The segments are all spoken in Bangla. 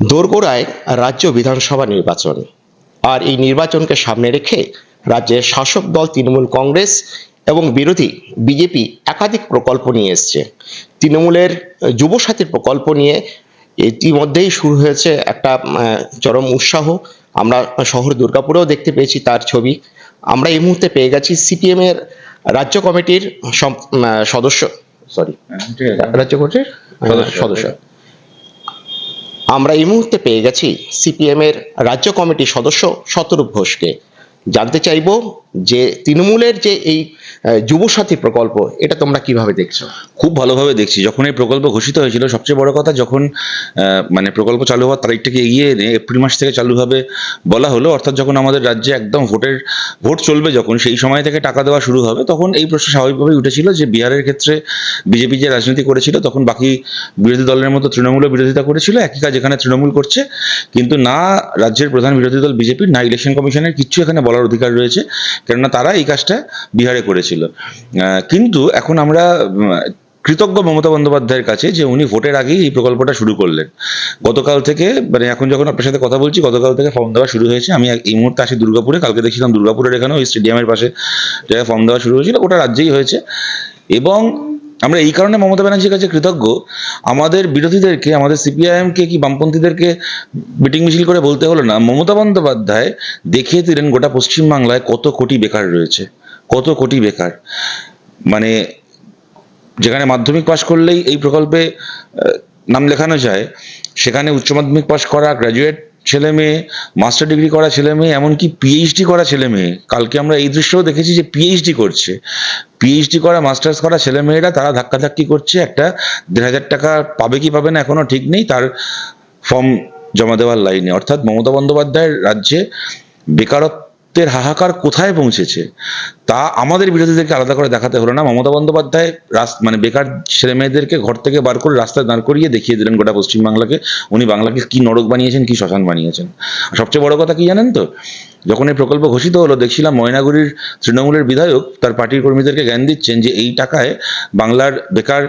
দোরগোড়ায় রাজ্য বিধানসভা নির্বাচন। আর এই নির্বাচনকে সামনে রেখে রাজ্যের শাসক দল তৃণমূল কংগ্রেস এবং বিরোধী বিজেপি একাধিক প্রকল্প নিয়ে এসছে। তৃণমূলের যুবসাথীর প্রকল্প নিয়ে ইতিমধ্যেই শুরু হয়েছে একটা চরম উৎসাহ। আমরা শহর দুর্গাপুরেও দেখতে পেয়েছি তার ছবি। আমরা এই মুহূর্তে পেয়ে গেছি সিপিএম এর রাজ্য কমিটির সদস্য সরি রাজ্য কমিটির সদস্য। আমরা এই মুহূর্তে পেয়ে গেছি সিপিএম এর রাজ্য কমিটির সদস্য শতরূপ ঘোষকে। জানতে চাইব যে তৃণমূলের যে এই যুবসাথী প্রকল্প, এটা তোমরা কীভাবে দেখছ? খুব ভালোভাবে দেখছি। যখন এই প্রকল্প ঘোষিত হয়েছিল, সবচেয়ে বড় কথা যখন মানে প্রকল্প চালু হওয়ার তারিখটাকে এগিয়ে এনে এপ্রিল মাস থেকে চালু হবে বলা হলো, অর্থাৎ যখন আমাদের রাজ্যে একদম ভোটের, ভোট চলবে যখন, সেই সময় থেকে টাকা দেওয়া শুরু হবে, তখন এই প্রশ্ন স্বাভাবিকভাবেই উঠেছিল যে বিহারের ক্ষেত্রে বিজেপি যে রাজনীতি করেছিল, তখন বাকি বিরোধী দলের মতো তৃণমূলও বিরোধিতা করেছিল, একই কাজ এখানে তৃণমূল করছে, কিন্তু না রাজ্যের প্রধান বিরোধী দল বিজেপির না ইলেকশন কমিশনের, কিচ্ছু এখানে বলার অধিকার রয়েছে, কেননা তারা এই কাজটা বিহারে করেছিল কিন্তু এখন আমরা কৃতজ্ঞ মমতা বন্দ্যোপাধ্যায়ের কাছে যে উনি ভোটের আগেই এই প্রকল্পটা শুরু করলেন। গতকাল থেকে মানে এখন যখন আপনার সাথে কথা বলছি, গতকাল থেকে ফর্ম দেওয়া শুরু হয়েছে। আমি এই মুহূর্তে আসি দুর্গাপুরে, কালকে দেখছিলাম দুর্গাপুরের এখানে ওই স্টেডিয়ামের পাশে জায়গায় ফর্ম দেওয়া শুরু হয়েছিল, ওটা রাজ্যেই হয়েছে। এবং আমরা এই কারণে মমতা ব্যানার্জির কাছে কৃতজ্ঞ। আমাদের বিরোধীদেরকে, আমাদের সিপিআইএমকে কি বামপন্থীদেরকে মিটিং মিছিল করে বলতে হলো না? মমতা বন্দ্যোপাধ্যায় দেখিয়ে দিলেন গোটা পশ্চিমবাংলায় কত কোটি বেকার রয়েছে। কত কোটি বেকার? মানে যেখানে মাধ্যমিক পাশ করলেই এই প্রকল্পে নাম লেখানো যায়, সেখানে উচ্চ মাধ্যমিক পাশ করা গ্র্যাজুয়েট ছেলে মেয়ে মাস্টার ডিগ্রি করা ছেলে মেয়ে, এমনকি পিএইচডি করা ছেলে মেয়ে। কালকে আমরা এই দৃশ্যও দেখেছি যে পিএইচডি করছে। পিএইচডি করা মাস্টার্স করা ছেলে মেয়েরা তারা ধাক্কাধাক্কি করছে, একটা দেড় হাজার টাকা পাবে কি পাবে না এখনও ঠিক নেই, তার ফর্ম জমা দেওয়ার লাইনে অর্থাৎ মমতা বন্দ্যোপাধ্যায়ের রাজ্যে বেকারত্বের হাহাকার কোথায় পৌঁছেছে, তা আমাদের বিরোধীদেরকে আলাদা করে দেখাতে হলো না। মমতা বন্দ্যোপাধ্যায় মানে বেকার ছেলে মেয়েদেরকে ঘর থেকে বার করে রাস্তায় দাঁড় করিয়ে দেখিয়ে দিলেন গোটা পশ্চিমবাংলাকে। উনি বাংলাকে কি নরক বানিয়েছেন, কি শ্মশান বানিয়েছেন। সবচেয়ে বড় কথা কি জানেন তো? যখন এই প্রকল্প ঘোষিত হলো, দেখছিলাম ময়নাগুড়ির তৃণমূলের বিধায়ক তার পার্টির কর্মীদেরকে জ্ঞান দিচ্ছেন যে এই টাকায় বাংলার বেকার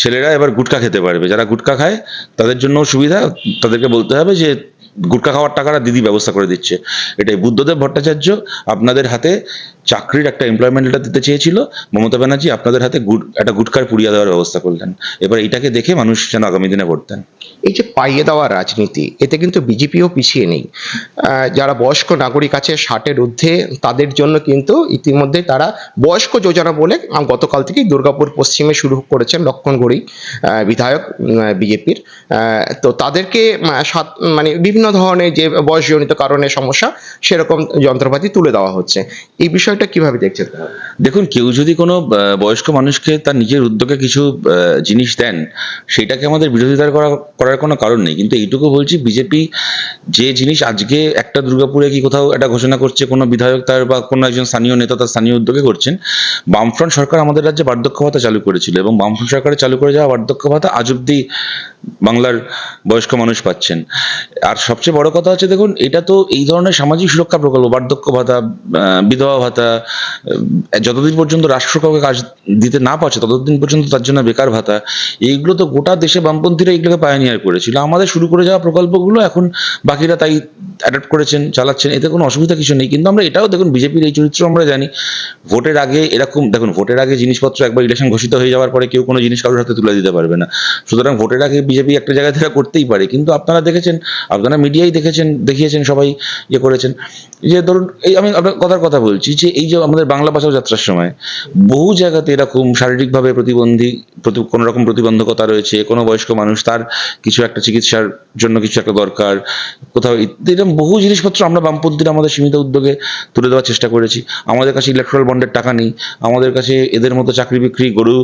ছেলেরা এবার গুটকা খেতে পারবে। যারা গুটকা খায়, তাদের জন্য সুবিধা, তাদেরকে বলতে হবে যে গুটখা খাওয়ার টাকাটা দিদি ব্যবস্থা করে দিচ্ছে। এটাই বুদ্ধদেব ভট্টাচার্য আপনাদের হাতে চাকরির একটা এমপ্লয়মেন্ট লেটার দিতে চেয়েছিল। মমতা ব্যানার্জি আপনাদের হাতে গুড একটা গুটকার পুড়িয়ে দেওয়ার ব্যবস্থা করলেন। এবার এটাকে দেখে মানুষ যেন আগামী দিনে ভোট দেন এই যে পাইয়ে দেওয়া রাজনীতি এতে কিন্তু বিজেপিও পিছিয়ে নেই। যারা বয়স্ক নাগরিক আছে ষাটের ঊর্ধ্বে তাদের জন্য কিন্তু ইতিমধ্যে তারা বয়স্ক যোজনা বলে গতকাল থেকেই দুর্গাপুর পশ্চিমে শুরু করেছেন লক্ষণগড়ি আহ, বিধায়ক বিজেপির। তো তাদেরকে সাত- মানে বিভিন্ন ধরনের যে বয়সজনিত কারণে সমস্যা সেরকম যন্ত্রপাতি তুলে দেওয়া হচ্ছে। এই বিষয়টা কীভাবে দেখছেন দেখুন, কেউ যদি কোনো বয়স্ক মানুষকে তার নিজের উদ্যোগে কিছু জিনিস দেন, সেটাকে আমাদের বিরোধিতা করা, করার কোনো কারণ নেই। কিন্তু এইটুকু বলছি, বিজেপি যে জিনিস আজকে একটা দুর্গাপুরে কি কোথাও একটা ঘোষণা করছে, কোনো বিধায়ক তার বা কোনো একজন স্থানীয় নেতা তার স্থানীয় উদ্যোগে করছেন, বামফ্রন্ট সরকার আমাদের রাজ্যে বার্ধক্য ভাতা চালু করেছিল এবং বামফ্রন্ট সরকারে চালু করে যাওয়া বার্ধক্য ভাতা আজ অব্দি বাংলার বয়স্ক মানুষ পাচ্ছেন। আর সবচেয়ে বড় কথা হচ্ছে, দেখুন, এটা তো এই ধরনের সামাজিক সুরক্ষা প্রকল্প, বার্ধক্য ভাতা বিধবা ভাতা যতদিন পর্যন্ত রাষ্ট্র কাউকে কাজ দিতে না পারছে, ততদিন পর্যন্ত তার জন্য বেকার ভাতা। এইগুলো তো গোটা দেশে বামপন্থীরা এগুলোকে পায়নিয়ার করেছিল। আমাদের শুরু করে যাওয়া প্রকল্পগুলো এখন বাকিরা তাই অ্যাডাপ্ট করেছেন, চালাচ্ছেন, এতে কোনো অসুবিধা কিছু নেই। কিন্তু আমরা এটাও দেখুন, বিজেপির এই চরিত্র আমরা জানি। ভোটের আগে এরকম, দেখুন, ভোটের আগে জিনিসপত্র একবার ইলেকশন ঘোষিত হয়ে যাওয়ার পরে কেউ কোনো জিনিস কারোর হাতে তুলে দিতে পারবে না। সুতরাং ভোটের আগে বিজেপি একটা জায়গায় থেকে করতেই পারে। কিন্তু আপনারা দেখেছেন, আপনারা মিডিয়াই দেখেছেন, দেখিয়েছেন, সবাই ইয়ে করেছেন। যে ধরুন, এই আমি আপনার কথার কথা বলছি যে এই যে আমাদের বাংলা বাঁচাও যাত্রার সময়, বহু জায়গাতে এরকম শারীরিকভাবে প্রতিবন্ধী, প্রতি কোনো রকম প্রতিবন্ধকতা রয়েছে, কোনো বয়স্ক মানুষ তার কিছু একটা চিকিৎসার জন্য কিছু একটা দরকার, কোথাও এরকম বহু জিনিসপত্র আমরা বামপন্থীরা আমাদের সীমিত উদ্যোগে তুলে দেওয়ার চেষ্টা করেছি। আমাদের কাছে ইলেকট্রাল বন্ডের টাকা নেই, আমাদের কাছে এদের মতো চাকরি বিক্রি, গরু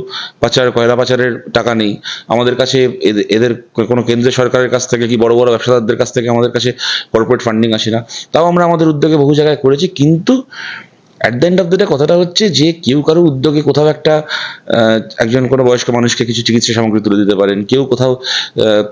পাচার, কয়লা পাচারের টাকা নেই, আমাদের কাছে এদের কোনো কেন্দ্রীয় সরকারের কাছ থেকে কি বড় বড় ব্যবসাদারদের কাছ থেকে আমাদের কাছে কর্পোরেট ফান্ডিং আসে না। তাও আমরা আমাদের উদ্যোগে বহু জায়গায় করেছি, কিন্তু at the end of the day কথাটা হচ্ছে যে কেউ কারও উদ্যোগে কোথাও একটা একজন কোনো বয়স্ক মানুষকে কিছু চিকিৎসা সামগ্রী তুলে দিতে পারেন। কেউ কোথাও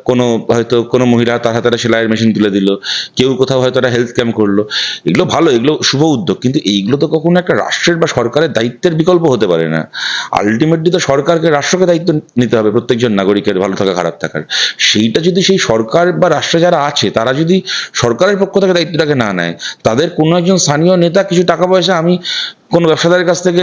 কোনো হয়তো কোনো মহিলা তার হাতে একটা সেলাইয়ের মেশিন তুলে দিল। কেউ কোথাও হয়তো একটা হেলথ ক্যাম্প করল। এগুলো ভালো, এগুলো শুভ উদ্যোগ। কিন্তু এইগুলো তো কখনো একটা রাষ্ট্রের বা সরকারের দায়িত্বের বিকল্প হতে পারে না। আলটিমেটলি তো সরকারকে, রাষ্ট্রকে দায়িত্ব নিতে হবে, প্রত্যেকজন নাগরিকের ভালো থাকা, খারাপ থাকার। সেইটা যদি সেই সরকার বা রাষ্ট্রে যারা আছে, তারা যদি সরকারের পক্ষ থেকে দায়িত্বটাকে না নেয়, তাদের কোনো একজন স্থানীয় নেতা কিছু টাকা পয়সা আমি কোনো ব্যবসাদারের কাছ থেকে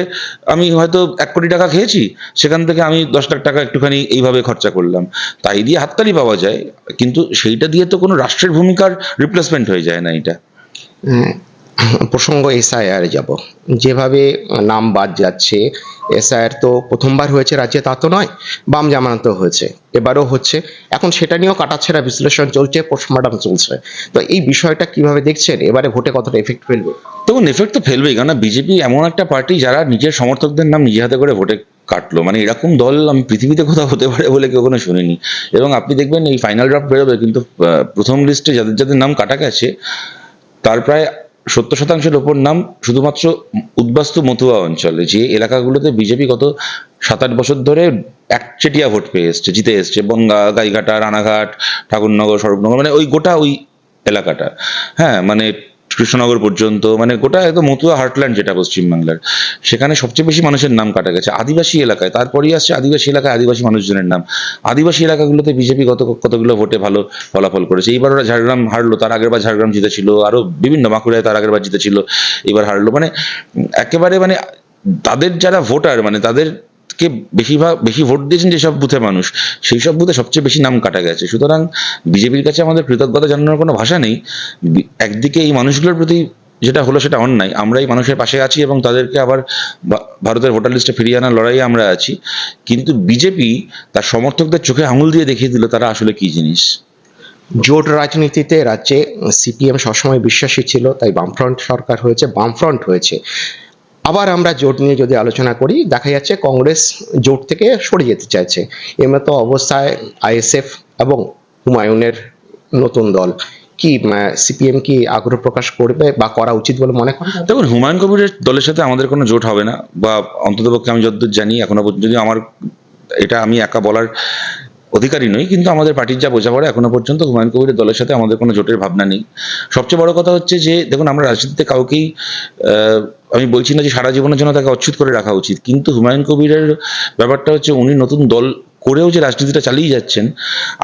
আমি হয়তো এক কোটি টাকা খেয়েছি, সেখান থেকে আমি দশ লাখ টাকা একটুখানি এইভাবে খরচা করলাম। তাই দিয়ে হাততালি পাওয়া যায়, কিন্তু সেইটা দিয়ে তো কোনো রাষ্ট্রের ভূমিকার রিপ্লেসমেন্ট হয়ে যায় না এটা। প্রসঙ্গ এসআইআর যাব। যেভাবে নাম বাদ যাচ্ছে এসআইআর তো প্রথমবার হয়েছে রাজ্যে, তা তো নয়, বাম জামানাতেও হয়েছে। এবারও হচ্ছে। এখন সেটা নিয়েও কাটাছেড়া বিশ্লেষণ চলছে পোস্টমর্টম চলছে। তো এই বিষয়টা কীভাবে দেখছেন? এবারে ভোটে কতটা এফেক্ট ফেলবে? তখন এফেক্ট তো ফেলবেই কারণ বিজেপি এমন একটা পার্টি যারা নিজের সমর্থকদের নাম নিজে হাতে করে ভোটে কাটলো। মানে এরকম দল আমি পৃথিবীতে কোথাও হতে পারে বলে কেউ কোনো শুনিনি। এবং আপনি দেখবেন এই ফাইনাল ড্রাফট বেরোবে, কিন্তু প্রথম লিস্টে যাদের যাদের নাম কাটা গেছে, তার প্রায় সত্তর শতাংশের ওপর নাম শুধুমাত্র উদ্বাস্তু মতুয়া অঞ্চলে, যে এলাকাগুলোতে বিজেপি গত সাত আট বছর ধরে একচেটিয়া ভোট পেয়ে এসছে, জিতে এসছে। বঙ্গা গাইঘাটা, রানাঘাট, ঠাকুরনগর, স্বরূপনগর মানে ওই গোটা ওই এলাকাটা। হ্যাঁ মানে কৃষ্ণনগর পর্যন্ত মানে গোটা একদম মতুয়া হার্টল্যান্ড যেটা পশ্চিমবাংলার, সেখানে সবচেয়ে বেশি মানুষের নাম কাটা গেছে। আদিবাসী এলাকায়, তারপরেই আসছে আদিবাসী এলাকায় আদিবাসী মানুষজনের নাম। আদিবাসী এলাকাগুলোতে বিজেপি কত কতগুলো ভোটে ভালো ফলাফল করেছে। এইবার ওরা ঝাড়গ্রাম হারলো, তার আগের বার ঝাড়গ্রাম জিতেছিল, আরও বিভিন্ন বাঁকুড়ায় তার আগের বার জিতেছিল এবার হারলো। মানে একেবারে মানে তাদের যারা ভোটার মানে তাদের কে বেশিরভাগ, বেশি ভোট দিয়েছেন যেসব বুথে মানুষ সেই সব বুথে সবচেয়ে বেশি নাম কাটা গেছে। সুতরাং বিজেপির কাছে আমাদের কৃতজ্ঞতা জানানোর কোনো ভাষা নেই। একদিকে এই মানুষগুলোর প্রতি যেটা হলো সেটা অন্যায়। আমরা এই মানুষের পাশে আছি এবং তাদেরকে আবার ভারতের ভোটার লিস্টে ফিরিয়ে আনার লড়াইয়ে আমরা আছি। কিন্তু বিজেপি তার সমর্থকদের চোখে আঙুল দিয়ে দেখিয়ে দিল তারা আসলে কি জিনিস। জোট রাজনীতিতে রাজ্যে সিপিএম সবসময় বিশ্বাসী ছিল, তাই বামফ্রন্ট সরকার হয়েছে, বামফ্রন্ট হয়েছে। আবার আমরা জোট নিয়ে যদি আলোচনা করি, দেখা যাচ্ছে কংগ্রেস জোট থেকে সরে যেতে চাইছে। এমতো অবস্থায় আইএসএফ এবং হুমায়ুনের নতুন দল। কি সিপিএম কি আগ্রহ প্রকাশ করবে বা করা উচিত বলে মনে করেন? দেখুন, হুমায়ুন কবিরের দলের সাথে আমাদের কোনো জোট হবে না বা অন্ততপক্ষে আমি যতদূর জানি, এখনও পর্যন্ত যদিও আমার এটা আমি একা বলার অধিকারী নই, কিন্তু আমাদের পার্টির যা বোঝাপড়া এখনও পর্যন্ত হুমায়ুন কবিরের দলের সাথে আমাদের কোনো জোটের ভাবনা নেই। সবচেয়ে বড় কথা হচ্ছে যে, দেখুন, আমরা রাজনীতিতে কাউকেই আমি বলছি না যে সারা জীবনের জন্য তাকে অচ্ছুত করে রাখা উচিত, কিন্তু হুমায়ুন কবিরের ব্যাপারটা হচ্ছে উনি নতুন দল করেও যে রাজনীতিটা চালিয়ে যাচ্ছেন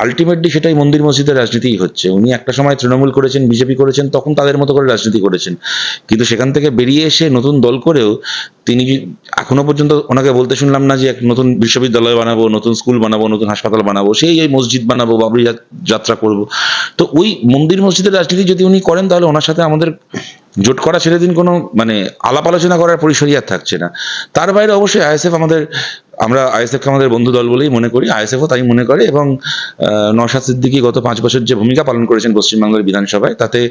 আলটিমেটলি সেটাই মন্দির মসজিদের রাজনীতিই হচ্ছে। উনি একটা সময় তৃণমূল করেছেন, বিজেপি করেছেন, তখন তাদের মতো করে রাজনীতি করেছেন। কিন্তু সেখান থেকে বেরিয়ে এসে নতুন দল করেও তিনি এখনও পর্যন্ত ওনাকে বলতে শুনলাম না যে এক নতুন বিশ্ববিদ্যালয় বানাবো, নতুন স্কুল বানাবো, নতুন হাসপাতাল বানাবো, সেই ওই মসজিদ বানাবো, বাবরি যাত্রা করব। তো ওই মন্দির মসজিদের রাজনীতি যদি উনি করেন, তাহলে ওনার সাথে আমাদের জোট করা ছেড়ে দিন কোনো মানে আলাপ আলোচনা করার পরিসরই আর থাকছে না। তার বাইরে অবশ্যই আইএসএফ আমাদের আমরা আইএসএফকে আমাদের বন্ধু দল বলেই মনে করি আইএসএফও তাই মনে করে এবং আহ, নওশাদ সিদ্দিকী গত পাঁচ বছর যে ভূমিকা পালন করেছেন পশ্চিমবাংলার বিধানসভায় তাতে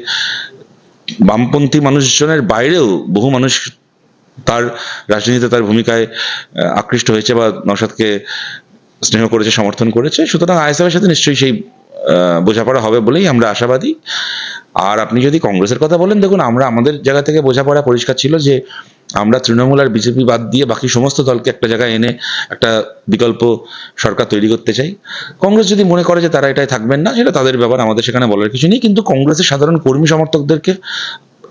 বামপন্থী মানুষজনের বাইরেও বহু মানুষ তার রাজনীতিতে তার ভূমিকায় আকৃষ্ট হয়েছে বা নওশাদকে স্নেহ করেছে সমর্থন করেছে। সুতরাং আইএসএফের সাথে নিশ্চয়ই সেই বোঝাপড়া হবে বলেই আমরা আশাবাদী। আর আপনি যদি কংগ্রেসের কথা বলেন, দেখুন, আমরা আমাদের জায়গা থেকে বোঝাপড়া পরিষ্কার ছিল যে আমরা তৃণমূল আর বিজেপি বাদ দিয়ে বাকি সমস্ত দলকে একটা জায়গায় এনে একটা বিকল্প সরকার তৈরি করতে চাই। কংগ্রেস যদি মনে করে যে তারা এটাই থাকবেন না, সেটা তাদের ব্যাপার, আমাদের সেখানে বলার কিছু নেই। কিন্তু কংগ্রেসের সাধারণ কর্মী সমর্থকদেরকে,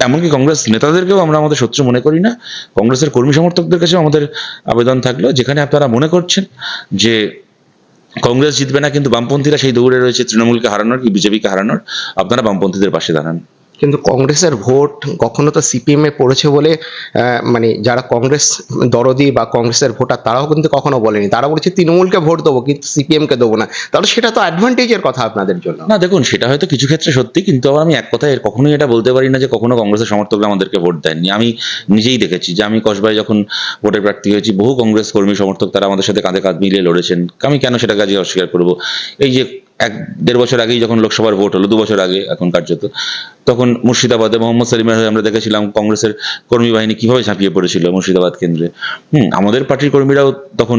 এমনকি কংগ্রেস নেতাদেরকেও আমরা আমাদের শত্রু মনে করি না। কংগ্রেসের কর্মী সমর্থকদের কাছেও আমাদের আবেদন থাকল, যেখানে আপনারা মনে করছেন যে কংগ্রেস জিতবে না, কিন্তু বামপন্থীরা সেই দৌড়ে রয়েছে, তৃণমূলকে হারানোর কি, বিজেপিকে হারানোর? আপনারা বামপন্থীদের পাশে দাঁড়ান। কিন্তু কংগ্রেসের ভোট কখনো তো সিপিএম এ পড়েছে বলে মানে যারা কংগ্রেস দরদি বা কংগ্রেসের ভোটার তারাও কিন্তু কখনো বলেনি। তারা বলেছে তৃণমূলকে ভোট দেবো, কিন্তু সিপিএম কে দেবো না। তাহলে সেটা তো অ্যাডভান্টেজের কথা আপনাদের জন্য। না, দেখুন, সেটা হয়তো কিছু ক্ষেত্রে সত্যি, কিন্তু আবার আমি এক কথায় কখনোই এটা বলতে পারি না যে কখনো কংগ্রেসের সমর্থকরা আমাদেরকে ভোট দেননি। আমি নিজেই দেখেছি যে আমি কসবায় যখন ভোটের প্রার্থী হয়েছি, বহু কংগ্রেস কর্মী সমর্থক তারা আমাদের সাথে কাঁধে কাঁধ মিলিয়ে লড়েছেন। আমি কেন সেটাকে আজকে অস্বীকার করব? এই যে এক দেড় বছর আগেই যখন লোকসভার ভোট হলো, দু বছর আগে এখন কার্যত, তখন মুর্শিদাবাদে মোহাম্মদ সেলিমের হয়ে আমরা দেখেছিলাম কংগ্রেসের কর্মী বাহিনী কীভাবে ঝাঁপিয়ে পড়েছিল মুর্শিদাবাদ কেন্দ্রে। হুম, আমাদের পার্টির কর্মীরাও তখন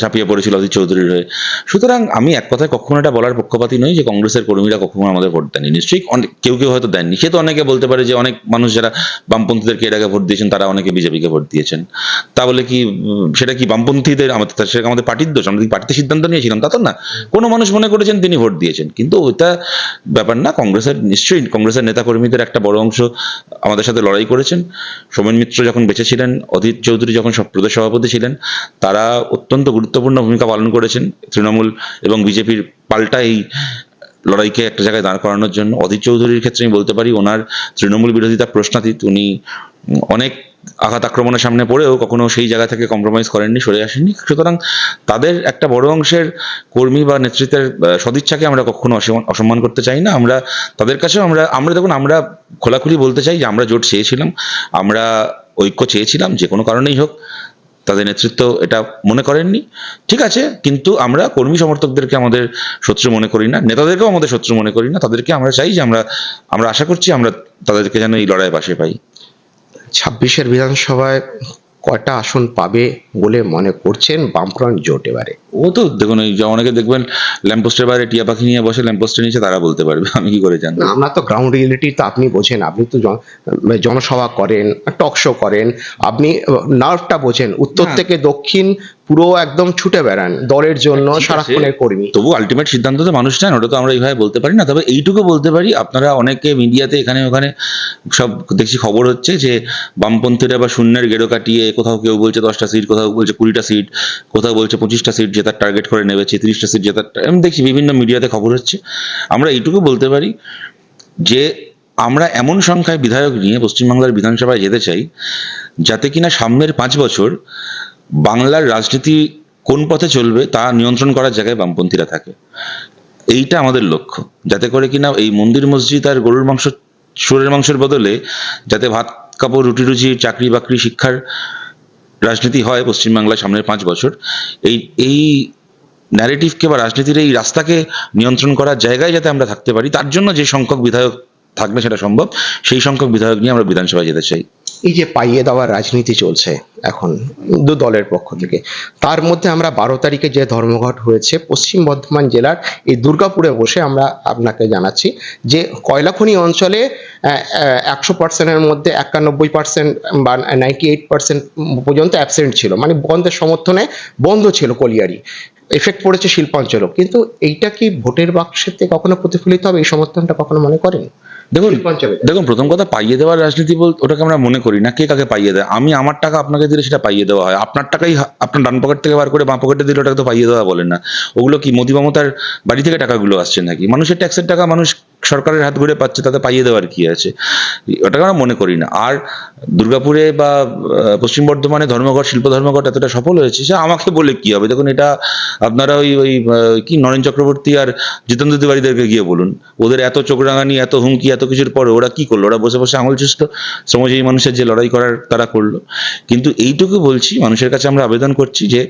ঝাঁপিয়ে পড়েছিল অজিত চৌধুরীর হয়ে। সুতরাং আমি এক কথায় কখনো এটা বলার পক্ষপাতী নই যে কংগ্রেসের কর্মীরা কখনো আমাদের ভোট দেননি। নিশ্চয়ই অনেক, কেউ কেউ হয়তো দেননি। সে তো অনেকে বলতে পারে যে অনেক মানুষ যারা বামপন্থীদেরকে এর আগে ভোট দিয়েছেন, তারা অনেকে বিজেপিকে ভোট দিয়েছেন। তা বলে কি সেটা কি বামপন্থীদের আমাদের, সেটা আমাদের পার্টির দোষ? আমরা কি পার্টিতে সিদ্ধান্ত নিয়েছিলাম? তা তো না। কোনো মানুষ মনে করেছেন, তিনি ভোট দিয়েছেন। কিন্তু ওইটা ব্যাপার না, কংগ্রেসের নিশ্চয়ই কংগ্রেসের নেতাকর্মীদের একটা বড় অংশ আমাদের সাথে লড়াই করেছেন। সোমেন মিত্র যখন বেঁচে ছিলেন, অধীর চৌধুরী যখন প্রদেশ সভাপতি ছিলেন, তারা অত্যন্ত গুরুত্বপূর্ণ ভূমিকা পালন করেছেন তৃণমূল এবং বিজেপির পাল্টা এই লড়াইকে একটা জায়গায় দাঁড় করানোর জন্য। অধীর চৌধুরীর ক্ষেত্রে আমি বলতে পারি, ওনার তৃণমূল বিরোধিতা প্রশ্নাতীত। উনি অনেক আঘাত আক্রমণের সামনে পড়েও কখনো সেই জায়গা থেকে কম্প্রোমাইজ করেননি, সরে আসেননি। সুতরাং তাদের একটা বড় অংশের কর্মী বা নেতৃত্বের সদিচ্ছাকে আমরা কখনো অসম্মান- করতে চাই না। আমরা তাদের কাছেও আমরা আমরা দেখুন, আমরা খোলাখুলি বলতে চাই যে আমরা জোট চেয়েছিলাম, আমরা ঐক্য চেয়েছিলাম, যে কোনো কারণেই হোক, তাদের নেতৃত্ব এটা মনে করেননি। ঠিক আছে, কিন্তু আমরা কর্মী সমর্থকদেরকে আমাদের শত্রু মনে করি না, নেতাদেরকেও আমাদের শত্রু মনে করি না। তাদেরকে আমরা চাই যে আমরা আমরা আশা করছি আমরা তাদেরকে যেন এই লড়াই পাশে পাই। ছাব্বিশের বিধানসভায় কয়টা আসন পাবে বলে মনে করছেন বামফ্রন্ট জোট এবারে? ও তো দেখুন এই যে অনেকে দেখবেন ল্যাম্পোস্টের বাইরে টিয়া পাখি নিয়ে বসে ল্যাম্পোস্টের নিচে তারা বলতে পারবে আমি কি করে জানব? না, আমরা তো গ্রাউন্ড রিয়েলিটি তো আপনি বোঝেন আপনি তো জনসভা করেন টক শো করেন আপনি নার্ভটা বোঝেন উত্তর থেকে দক্ষিণ পুরো একদম ছুটে বেড়ান দলের জন্য আছে। সারাক্ষণের কর্মী। তবু আলটিমেট সিদ্ধান্ত তো মানুষ নেন ওটা তো আমরা এইভাবে বলতে পারি না তবে এইটুকু বলতে পারি আপনারা অনেকে মিডিয়াতে এখানে ওখানে সব দেখছি খবর হচ্ছে যে বামপন্থীরা বা শূন্যের গেরো কাটিয়ে কোথাও কেউ বলছে দশটা সিট কোথাও বলছে কুড়িটা সিট কোথাও বলছে পঁচিশটা সিট জেতার টার্গেট করে নেবেছে তিরিশটা সিট জেতার আমি দেখছি বিভিন্ন মিডিয়াতে খবর হচ্ছে। আমরা এইটুকু বলতে পারি যে, আমরা এমন সংখ্যায় বিধায়ক নিয়ে পশ্চিমবাংলার বিধানসভায় যেতে চাই, যাতে কিনা সামনের পাঁচ বছর বাংলার রাজনীতি কোন পথে চলবে তা নিয়ন্ত্রণ করার জায়গায় বামপন্থীরা থাকে। এইটা আমাদের লক্ষ্য। যাতে করে কিনা এই মন্দির মসজিদ আর গরুর মাংস, শুয়োরের মাংসের বদলে যাতে ভাত, কাপড় রুটি রুজি চাকরি বাকরি শিক্ষার রাজনীতি হয় পশ্চিমবাংলায় সামনের পাঁচ বছর। এই এই ন্যারেটিভকে বা রাজনীতির এই রাস্তাকে নিয়ন্ত্রণ করার জায়গায় যাতে আমরা থাকতে পারি, তার জন্য যে সংখ্যক বিধায়ক থাকবে সেটা সম্ভব, সেই সংখ্যক বিধায়ক নিয়ে আমরা বিধানসভায় যেতে চাই। এই যে পাইয়ে দেওয়ার রাজনীতি চলছে এখন দু দলের পক্ষ থেকে, তার মধ্যে আমরা বারো তারিখে যে ধর্মঘট হয়েছে পশ্চিম বর্ধমান জেলার এই দুর্গাপুরে বসে আমরা আপনাকে জানাচ্ছি যে কয়লাখনি অঞ্চলে একশো পার্সেন্টের মধ্যে একানব্বই পার্সেন্ট বা নাইনটি এইট পার্সেন্ট পর্যন্ত অ্যাবসেন্ট ছিল মানে বন্ধের সমর্থনে বন্ধ ছিল কলিয়ারি। এফেক্ট পড়েছে শিল্পাঞ্চলও। কিন্তু এইটা কি ভোটের বাক্সেতে কখনো প্রতিফলিত হবে? এই সমর্থনটা কখনো মনে করেন? দেখুন দেখুন প্রথম কথা পাইয়ে দেওয়ার রাজনীতি বল ওটাকে আমরা মনে করি না কে কাকে পাইয়ে দেয়? আমি আমার টাকা আপনাকে দিলে সেটা পাইয়ে দেওয়া হয়। আপনার টাকাই আপনার ডান পকেট থেকে বার করে বাঁ পকেটে দিলে ওটাকে তো পাইয়ে দেওয়া বলেন না। ওগুলো কি মোদি মমতার বাড়ি থেকে টাকাগুলো আসছে নাকি? মানুষের ট্যাক্সের টাকা মানুষ সরকারের হাত ঘুরে পাচ্ছে, তাতে পাইয়ে দেওয়ার কি আছে? ওটাকে আমরা মনে করি না। আর দুর্গাপুরে বা পশ্চিম বর্ধমানে ধর্মঘট, শিল্প ধর্মঘট এতটা সফল হয়েছে, সে আমাকে বলে কি হবে? দেখুন, এটা আপনারা ওই ওই কি নরেন চক্রবর্তী আর জিতেন্দ্র তিওয়ারিদেরকে গিয়ে বলুন। ওদের এত চোখ রাঙানি এত হুমকি, এত কিছুর পরে ওরা কি করল? ওরা বসে বসে আঙুল চুষতো শ্রমজীবী মানুষের যে লড়াই করার তারা করল। কিন্তু এইটুকু বলছি, মানুষের কাছে আমরা আবেদন করছি যে,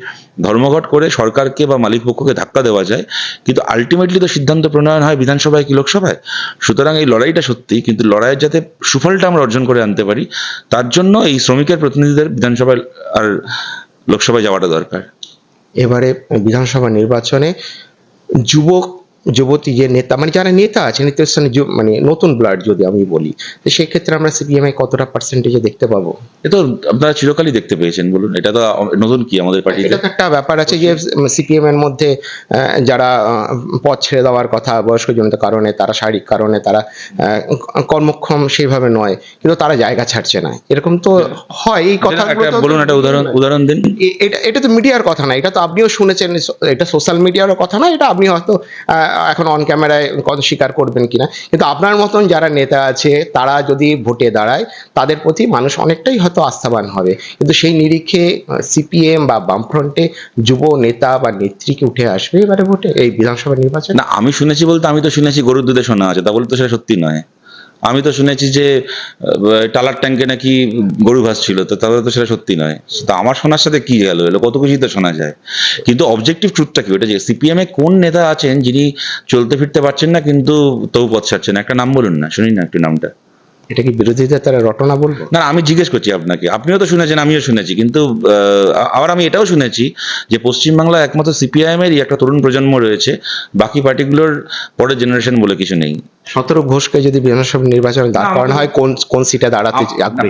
ধর্মঘট করে সরকারকে বা মালিক পক্ষকে ধাক্কা দেওয়া যায়। কিন্তু আলটিমেটলি তো সিদ্ধান্ত প্রণয়ন হয় বিধানসভায় কি লোকসভায়? সুতরাং এই লড়াইটা সত্যি, কিন্তু লড়াইয়ের যাতে সুফলটা আমরা অর্জন করে আনতে পারি, তার জন্য এই শ্রমিকের প্রতিনিধিদের বিধানসভায় আর লোকসভায় যাওয়াটা দরকার। এবারে বিধানসভা নির্বাচনে যুবক যুবতী যে নেতা মানে যারা নেতা আছে নেতার যু- মানে নতুন ব্লাড যদি আমি বলি তো সেক্ষেত্রে আমরা সিপিএম এ কতটা পার্সেন্টেজে দেখতে পাবো? এ তো আপনারা চিরকালই দেখতে পেয়েছেন বলুন। এটা তো নতুন কি আমাদের পার্টিতে এটা তো একটা ব্যাপার আছে যে সিপিএম এর মধ্যে যারা পদ ছেড়ে দেওয়ার কথা বয়স্ক জনিত কারণে তারা শারীরিক কারণে তারা আহ, কর্মক্ষম সেইভাবে নয় কিন্তু তারা জায়গা ছাড়ছে না। এরকম তো হয় এই কথা বলুন একটা উদাহরণ উদাহরণ দিন। এটা এটা তো মিডিয়ার কথা না এটা তো আপনিও শুনেছেন এটা সোশ্যাল মিডিয়ারও কথা না এটা আপনি হয়তো এখন অন ক্যামেরায় কত স্বীকার করবেন কিনা। কিন্তু আপনার মতন যারা নেতা আছে, তারা যদি ভোটে দাঁড়ায়, তাদের প্রতি মানুষ অনেকটাই হয়তো আস্থাবান হবে। কিন্তু সেই নিরিখে সিপিএম বা বামফ্রন্টে যুব নেতা বা নেত্রী কি উঠে আসবে এবারে ভোটে এই বিধানসভা নির্বাচন? না, আমি শুনেছি বলতে, আমি তো শুনেছি গরুর দুধে শোনা আছে, তা বলতে সেটা সত্যি নয়। আমি তো শুনেছি যে টালার ট্যাঙ্কে নাকি গরু ঘাস ছিল তো তাহলে তো সেটা সত্যি নয়। তা আমার শোনার সাথে কি গেল? এলো কত কিছুই তো শোনা যায়। কিন্তু অবজেক্টিভ ট্রুথটা কি? ওটা যে সিপিএম এ কোন নেতা আছেন যিনি চলতে ফিরতে পারছেন না, কিন্তু তবু পথ ছাড়ছেন? একটা নাম বলুন না, শুনি না একটু নামটা। এটা কি বিরোধীদের তারা রটনা বলব? না আমি জিজ্ঞেস করছি আপনাকে। আপনিও তো শুনেছেন আমিও শুনেছি। কিন্তু আবার আমি এটাও শুনেছি যে পশ্চিমবাংলা একমাত্র সিপিআইএম এরই একটা তরুণ প্রজন্ম রয়েছে বাকি পার্টিগুলোর পরের জেনারেশন বলে কিছু নেই। সতেরো ঘোষকে যদি বিধানসভা নির্বাচনে দাঁড় করানো হয় কোন কোন সিটে দাঁড়াতে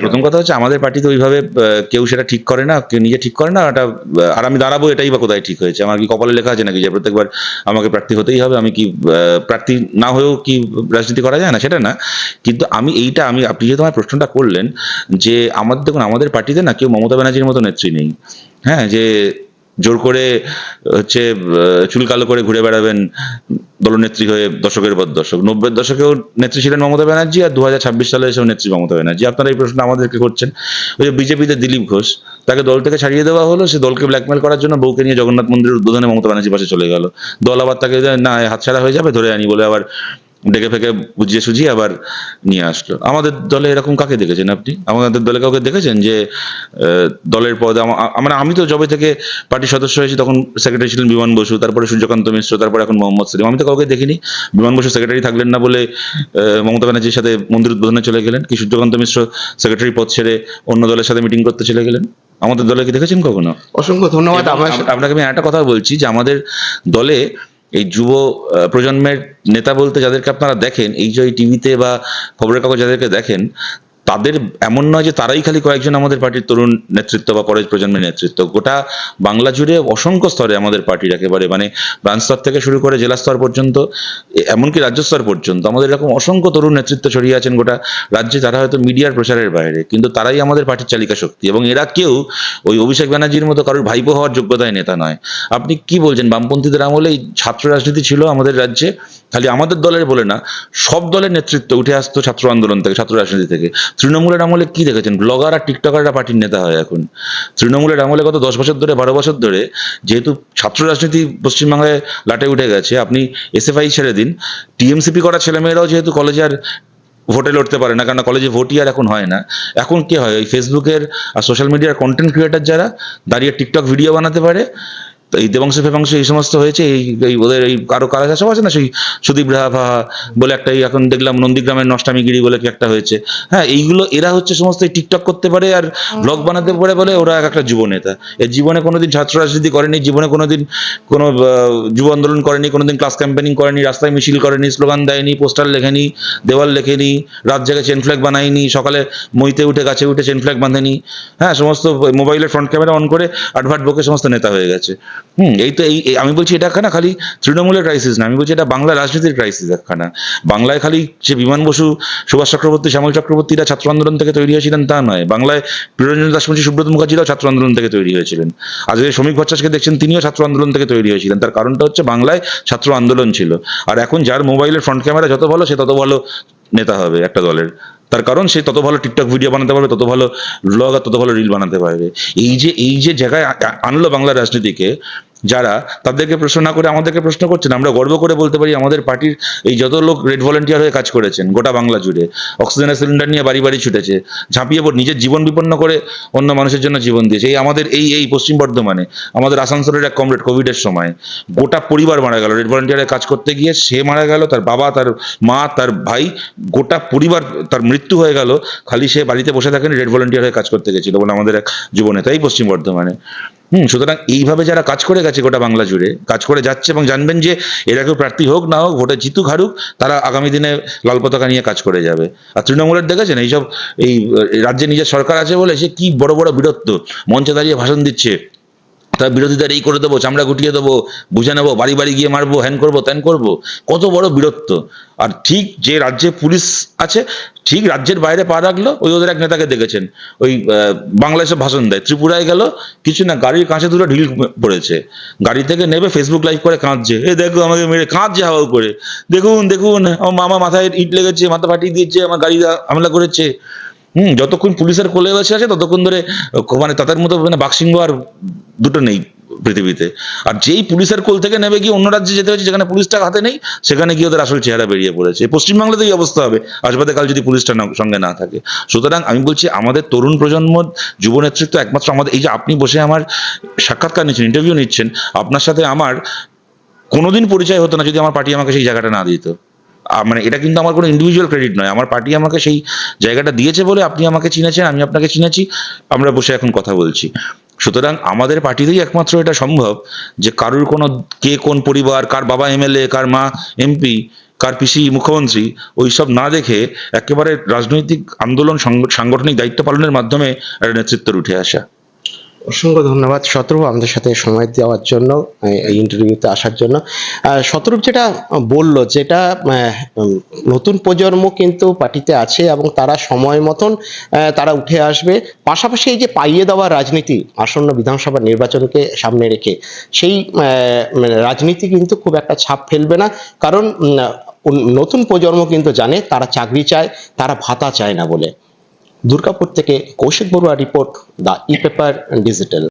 প্রথম কথা হচ্ছে আমাদের পার্টি তো ওইভাবে কেউ সেটা ঠিক করে না কেউ নিজে ঠিক করে না এটা আর আমি দাঁড়াবো এটাই বা কোথায় ঠিক হয়েছে? আমার কি কপালে লেখা আছে নাকি যে প্রত্যেকবার আমাকে প্রার্থী হতেই হবে? আমি কি আহ, প্রার্থী না হয়েও কি রাজনীতি করা যায় না? সেটা না। কিন্তু আমি এইটা আমি, আপনি যেহেতু আমার প্রশ্নটা করলেন যে আমাদের দেখুন আমাদের পার্টিতে না কেউ মমতা ব্যানার্জির মতো নেত্রী নেই। হ্যাঁ যে জোর করে হচ্ছে চুল কালো করে ঘুরে বেড়াবেন দলনেত্রী হয়ে দশকের পর দশক। নব্বই দশকেও নেত্রী ছিলেন মমতা ব্যানার্জি আর দু হাজার ছাব্বিশ সালে এসেও নেত্রী মমতা ব্যানার্জি। আপনারা এই প্রশ্ন আমাদেরকে করছেন। ওই যে বিজেপিতে দিলীপ ঘোষ, তাকে দল থেকে ছাড়িয়ে দেওয়া হলো, সে দলকে ব্ল্যাকমেল করার জন্য বউকে নিয়ে জগন্নাথ মন্দিরের উদ্বোধনে মমতা ব্যানার্জির পাশে চলে গেল। দল আবার তাকে না হাতছাড়া হয়ে যাবে, ধরে আনি, বলে আবার ডেকে ফেকে বুঝিয়ে সুঝিয়ে আবার নিয়ে আসলো। আমাদের দলে এরকম কাকে দেখেছেন আপনি? আমাদের দলে কাউকে দেখেছেন যে দলের পদে মানে আমি তো জবে থেকে পার্টির সদস্য হয়েছি তখন সেক্রেটারি ছিলেন বিমান বসু তারপরে সূর্যকান্ত মিশ্র তারপরে এখন মোহাম্মদ সেলিম। আমি তো কাউকে দেখিনি। বিমান বসু সেক্রেটারি থাকলেন না বলে মমতা ব্যানার্জির সাথে মন্দির উদ্বোধনে চলে গেলেন কি সূর্যকান্ত মিশ্র সেক্রেটারি পদ ছেড়ে অন্য দলের সাথে মিটিং করতে চলে গেলেন? আমাদের দলে কি দেখেছেন কখনো? অসংখ্য ধন্যবাদ আপনাকে আমি একটা কথা বলছি যে আমাদের দলে এই যুব প্রজন্মের নেতা বলতে যাদেরকে আপনারা দেখেন, এই যে টিভিতে বা খবরের কাগজ যাদেরকে দেখেন তাদের এমন নয় যে তারাই খালি কয়েকজন আমাদের পার্টির তরুণ নেতৃত্ব বা পরের প্রজন্মের নেতৃত্ব। গোটা বাংলা জুড়ে অসংখ্য স্তরে আমাদের পার্টির একেবারে মানে ব্রাঞ্চ স্তর থেকে শুরু করে জেলা স্তর পর্যন্ত এমনকি রাজ্য স্তর পর্যন্ত আমাদের এরকম অসংখ্য তরুণ নেতৃত্ব ছড়িয়ে আছেন গোটা রাজ্যে তারা হয়তো মিডিয়ার প্রচারের বাইরে, কিন্তু তারাই আমাদের পার্টির চালিকা শক্তি। এবং এরা কেউ ওই অভিষেক ব্যানার্জির মতো কারোর ভাইপো হওয়ার যোগ্যতায় নেতা নয়। আপনি কি বলছেন? বামপন্থীদের আমলে ছাত্র রাজনীতি ছিল আমাদের রাজ্যে। খালি আমাদের দলের বলে না, সব দলের নেতৃত্ব উঠে আসতো ছাত্র আন্দোলন থেকে, ছাত্র রাজনীতি থেকে। তৃণমূলের আমলে কি দেখেছেন? ব্লগার আর টিকটকাররা পার্টির নেতা হয় এখন। তৃণমূলের আমলে গত দশ বছর ধরে, বারো বছর ধরে যেহেতু ছাত্র রাজনীতি পশ্চিমবাংলায় লাটে উঠে গেছে, আপনি এসএফআই ছেড়ে দিন। টিএমসিপি করা ছেলেমেয়েরাও যেহেতু কলেজে আর ভোটে লড়তে পারে না কারণ কলেজে ভোটই আর এখন হয় না। এখন কি হয়? ওই ফেসবুকের আর সোশ্যাল মিডিয়ার কন্টেন্ট ক্রিয়েটার যারা, দাঁড়িয়ে টিকটক ভিডিও বানাতে পারে এই দেবাংশ ফেবাংশ এই সমস্ত হয়েছে এই এই ওদের এই কারও কারা সব আছে না সেই সুদীপ রাহা বলে একটা এই এখন দেখলাম নন্দীগ্রামের নষ্টামিগিরি বলে কি একটা হয়েছে। হ্যাঁ এইগুলো এরা হচ্ছে সমস্ত এই টিকটক করতে পারে আর ব্লগ বানাতে পারে বলে ওরা এক একটা যুব নেতা এর জীবনে কোনোদিন ছাত্র রাজনীতি করেনি জীবনে কোনোদিন কোনো যুব আন্দোলন করেনি কোনোদিন ক্লাস ক্যাম্পেনিং করেনি রাস্তায় মিছিল করেনি স্লোগান দেয়নি পোস্টার লেখেনি দেওয়াল লেখেনি রাত জেগে চেন ফ্ল্যাগ বানায়নি সকালে মইতে উঠে গাছে উঠে চেন ফ্ল্যাগ বাঁধেনি। হ্যাঁ সমস্ত মোবাইলের ফ্রন্ট ক্যামেরা অন করে আডভার্ট বকে সমস্ত নেতা হয়ে গেছে। হুম। এই তো এই আমি বলছি এটা একখানা খালি তৃণমূলের ক্রাইসিস না, আমি বলছি এটা বাংলা রাজনীতির ক্রাইসিস একখানা। বাংলায় খালি যে বিমান বসু, সুভাষ চক্রবর্তী, শ্যামল চক্রবর্তীরা ছাত্র আন্দোলন থেকে তৈরি হয়েছিলেন তা নয়। বাংলায় প্রিয়রঞ্জন দাসমুন্সী সুব্রত মুখার্জিরাও ছাত্র আন্দোলন থেকে তৈরি হয়েছিলেন। আজকে শ্রমিক ভট্টাচার্যকে দেখছেন, তিনিও ছাত্র আন্দোলন থেকে তৈরি হয়েছিলেন। তার কারণটা হচ্ছে বাংলায় ছাত্র আন্দোলন ছিল। আর এখন যার মোবাইলের ফ্রন্ট ক্যামেরা যত ভালো সে তত ভালো নেতা হবে একটা দলের। তার কারণ সে তত ভালো টিকটক ভিডিও বানাতে পারবে, তত ভালো ব্লগ আর তত ভালো রিল বানাতে পারবে। এই যে এই যে জায়গায় আনলো বাংলা রাজনীতিকে যারা তাদেরকে প্রশ্ন না করে আমাদেরকে প্রশ্ন করছেন, আমরা গর্ব করে বলতে পারি আমাদের পার্টির এই যত লোক রেড ভলেন্টিয়ার হয়ে কাজ করেছেন গোটা বাংলা জুড়ে, অক্সিজেনের সিলিন্ডার নিয়ে বাড়ি বাড়ি ছুটেছে, ঝাঁপিয়ে নিজের জীবন বিপন্ন করে অন্য মানুষের জন্য জীবন দিয়েছে, এই আমাদের এই এই পশ্চিম বর্ধমানে, আমাদের আসানসোলের এক কমরেড কোভিডের সময়, গোটা পরিবার মারা গেল, রেড ভলেন্টিয়ারে কাজ করতে গিয়ে সে মারা গেল, তার বাবা, তার মা, তার ভাই, গোটা পরিবার, তার মৃত্যু হয়ে গেল, খালি সে বাড়িতে বসে থাকেন, রেড ভলেন্টিয়ার হয়ে কাজ করতে গেছিল বলে আমাদের এক যুবনেতা, এই পশ্চিম বর্ধমানে। হুম, সুতরাং এইভাবে যারা কাজ করে গেছে গোটা বাংলা জুড়ে, কাজ করে যাচ্ছে এবং জানবেন যে এরা কেউ প্রার্থী হোক না হোক, ভোটে জিতুক, হারুক, তারা আগামী দিনে লাল পতাকা নিয়ে কাজ করে যাবে। আর তৃণমূলের দেখেছেন এইসব এই রাজ্যে নিজের সরকার আছে বলে সে কি বড় বড় বীরত্ব, মঞ্চে দাঁড়িয়ে ভাষণ দিচ্ছে। তার বিরোধীদের এই করে দেবো, চামড়া গুটিয়ে দেবো, বুঝে নেব, বাড়ি বাড়ি গিয়ে মারবো, হ্যান করব, ত্যান করব। কত বড় বীরত্ব আর ঠিক যে রাজ্যে পুলিশ আছে, ঠিক রাজ্যের বাইরে পা রাখল, ওই ওদের এক নেতাকে দেখেছেন। ওই বাংলাদেশে ভাষণ দেয়। ত্রিপুরায় গেল, কিছু না, গাড়ির কাঁচে দুটো ঢিল পড়েছে। গাড়ি থেকে নেবে ফেসবুক লাইভ করে কাঁদছে। এ দেখো আমাকে মেরে, কাঁদছে হাওয়া করে। দেখুন দেখুন, আমার মামা মাথায় ইট লেগেছে, মাথা ফাটিয়ে দিয়েছে, আমার গাড়ি হামলা করেছে। হুম, যতক্ষণ পুলিশের কোলে বসে আছে, ততক্ষণ ধরে মানে তাদের মতো মানে বাক্সিংহ আর দুটো নেই পৃথিবীতে। আর যেই পুলিশের কোল থেকে নেবে গিয়ে অন্য রাজ্যে যেতে হচ্ছে যেখানে পুলিশটা হাতে নেই, সেখানে গিয়ে ওদের আসল চেহারা বেরিয়ে পড়েছে। পশ্চিমবাংলাতেই অবস্থা হবে। আসবাদে কাল যদি পুলিশটা সঙ্গে না থাকে। সুতরাং আমি বলছি, আমাদের তরুণ প্রজন্ম, যুব নেতৃত্ব একমাত্র আমাদের এই যে আপনি বসে আমার সাক্ষাৎকার নিচ্ছেন ইন্টারভিউ নিচ্ছেন, আপনার সাথে আমার কোনোদিন পরিচয় হতো না যদি আমার পার্টি আমাকে সেই জায়গাটা না দিত। মানে এটা কিন্তু আমার কোনো ইন্ডিভিজুয়াল ক্রেডিট নয়। আমার পার্টি আমাকে সেই জায়গাটা দিয়েছে বলে আপনি আমাকে চিনেছেন, আমি আপনাকে চিনেছি, আমরা বসে এখন কথা বলছি। সুতরাং আমাদের পার্টিতেই একমাত্র এটা সম্ভব যে কারুর কোনো কে কোন পরিবার, কার বাবা এমএলএ, কার মা এমপি, কার পিসি মুখ্যমন্ত্রী ওই সব না দেখে একেবারে রাজনৈতিক আন্দোলন, সাংগ- সাংগঠনিক দায়িত্ব পালনের মাধ্যমে একটা নেতৃত্বের উঠে আসা। অসংখ্য ধন্যবাদ শতরূপ আমাদের সাথে সময় দেওয়ার জন্য এই- ইন্টারভিউতে আসার জন্য। আহ, শতরূপ যেটা বলল যেটা নতুন প্রজন্ম কিন্তু পার্টিতে আছে এবং তারা সময় মতন তারা উঠে আসবে। পাশাপাশি এই যে পাইয়ে দেওয়া রাজনীতি আসন্ন বিধানসভা নির্বাচনকে সামনে রেখে সেই মানে রাজনীতি কিন্তু খুব একটা ছাপ ফেলবে না। কারণ নতুন প্রজন্ম কিন্তু জানে তারা চাকরি চায় তারা ভাতা চায় না বলে। দুর্গাপুর থেকে Kaushik Barua report the E paper digital.